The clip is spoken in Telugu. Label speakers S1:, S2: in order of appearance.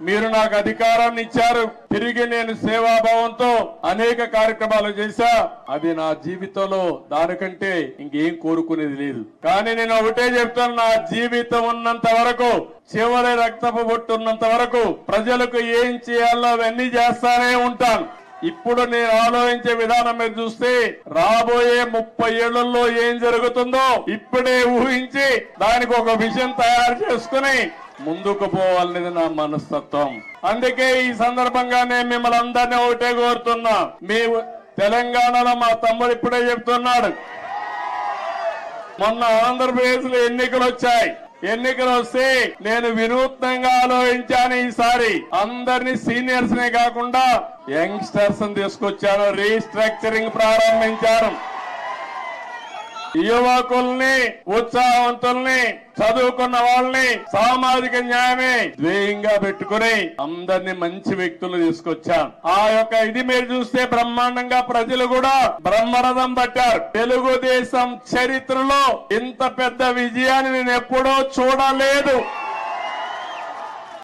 S1: మీరు నాకు అధికారాన్ని ఇచ్చారు. తిరిగి నేను సేవాభావంతో అనేక కార్యక్రమాలు చేశా. అది నా జీవితంలో దానికంటే ఇంకేం కోరుకునేది లేదు. కానీ నేను ఒకటే చెప్తాను నా జీవితం ఉన్నంత వరకు చివరి రక్తపు బొట్టున్నంత వరకు ప్రజలకు ఏం చేయాలో అవన్నీ చేస్తానే ఉంటాను. ఇప్పుడు నేను ఆలోచించే విధానం మీరు చూస్తే రాబోయే ముప్పై ఏళ్ళలో ఏం జరుగుతుందో ఇప్పుడే ఊహించి దానికి ఒక విషయం తయారు చేసుకుని ముందుకు పోవాలనేది నా మనస్తత్వం. అందుకే ఈ సందర్భంగా నేను మిమ్మల్ని అందరినీ ఒకటే కోరుతున్నా. మీ తెలంగాణలో మా తమ్ముడు ఇప్పుడే చెప్తున్నాడు. మొన్న ఆంధ్రప్రదేశ్లో ఎన్నికలు వచ్చాయి. ఎన్నికలు వస్తే నేను వినూత్నంగా ఆలోచించాను ఈసారి. అందరినీ సీనియర్స్ నే కాకుండా యంగ్స్టర్స్ తీసుకొచ్చాను. రీస్ట్రక్చరింగ్ ప్రారంభించారు. యువకుల్ని ఉత్సాహవంతుల్ని చదువుకున్న వాళ్ళని సామాజిక న్యాయమే ధ్యేయంగా పెట్టుకుని అందరిని మంచి వ్యక్తులు తీసుకొచ్చాం ఆ యొక్క ఇది మీరు చూస్తే బ్రహ్మాండంగా ప్రజలు కూడా బ్రహ్మరథం పట్టారు. తెలుగుదేశం చరిత్రలో ఇంత పెద్ద విజయాన్ని నేను ఎప్పుడో చూడలేదు.